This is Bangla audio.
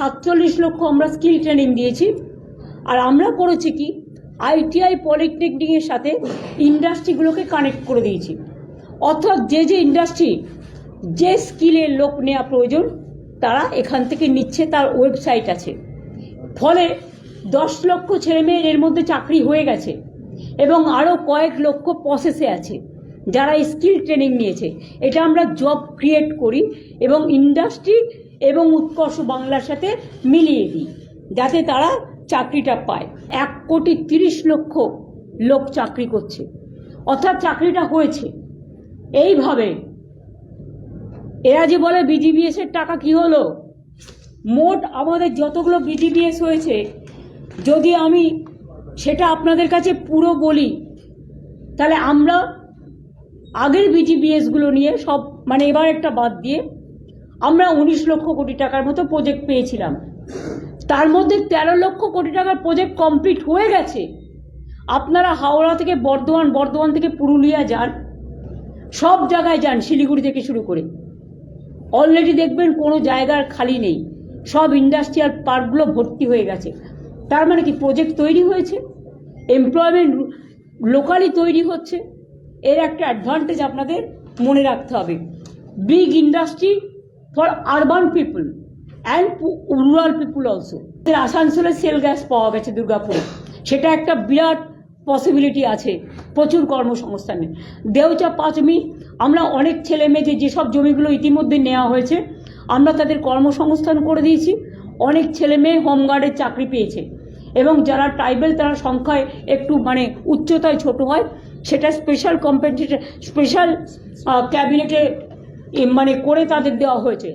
সাতচল্লিশ লক্ষ আমরা স্কিল ট্রেনিং দিয়েছি। আর আমরা করেছি কি আইটিআই পলিটেকনিকের সাথে ইন্ডাস্ট্রিগুলোকে কানেক্ট করে দিয়েছি। অর্থাৎ যে যে ইন্ডাস্ট্রি যে স্কিলের লোক নেওয়া প্রয়োজন, তারা এখান থেকে নিচ্ছে, তার ওয়েবসাইট আছে। ফলে দশ লক্ষ ছেলেমেয়ের এর মধ্যে চাকরি হয়ে গেছে এবং আরও কয়েক লক্ষ প্রসেসে আছে। যারা স্কিল ট্রেনিং নিয়েছে, এটা আমরা জব ক্রিয়েট করি এবং ইন্ডাস্ট্রি এবং উৎকর্ষ বাংলার সাথে মিলিয়ে দিই, যাতে তারা চাকরিটা পায়। এক কোটি তিরিশ লক্ষ লোক চাকরি করছে, অর্থাৎ চাকরিটা হয়েছে। এইভাবে এরা যে বলে বিজিবিএস এর টাকা কি হলো? মোট আমাদের যতগুলো বিজিবিএস হয়েছে, যদি আমি সেটা আপনাদের কাছে পুরো বলি, তাহলে আমরা আগের বিজিবিএসগুলো নিয়ে সব মানে এবার একটা বাদ দিয়ে আমরা উনিশ লক্ষ কোটি টাকার মতো প্রজেক্ট পেয়েছিলাম। তার মধ্যে তেরো লক্ষ কোটি টাকার প্রজেক্ট কমপ্লিট হয়ে গেছে। আপনারা হাওড়া থেকে বর্ধমান বর্ধমান থেকে পুরুলিয়া যান, সব জায়গায় যান, শিলিগুড়ি থেকে শুরু করে। অলরেডি দেখবেন কোনো জায়গার খালি নেই। সব ইন্ডাস্ট্রিয়াল পার্কগুলো ভর্তি হয়ে গেছে। তার মানে কি প্রজেক্ট তৈরি হয়েছে এমপ্লয়মেন্ট লোকালি তৈরি হচ্ছে এর একটা অ্যাডভান্টেজ আপনাদের মনে রাখতে হবে। Big industry for urban people and rural people also আসানসোলে সেল গ্যাস পাওয়া গেছে দুর্গাপুরে। সেটা একটা বিরাট পসিবিলিটি আছে প্রচুর কর্মসংস্থানে। দেওচা পাঁচমি, আমরা অনেক ছেলে মেয়ে যেসব জমিগুলো ইতিমধ্যে নেওয়া হয়েছে, আমরা তাদের কর্মসংস্থান করে দিয়েছি। অনেক ছেলে মেয়ে হোমগার্ডের চাকরি পেয়েছে। এবং যারা ট্রাইবেল তারা সংখ্যায় একটু মানে উচ্চতায় ছোট হয়, সেটা স্পেশাল কম্পেনসেশন স্পেশাল ক্যাবিনেটে মানে করে তাদের দেওয়া হয়েছে।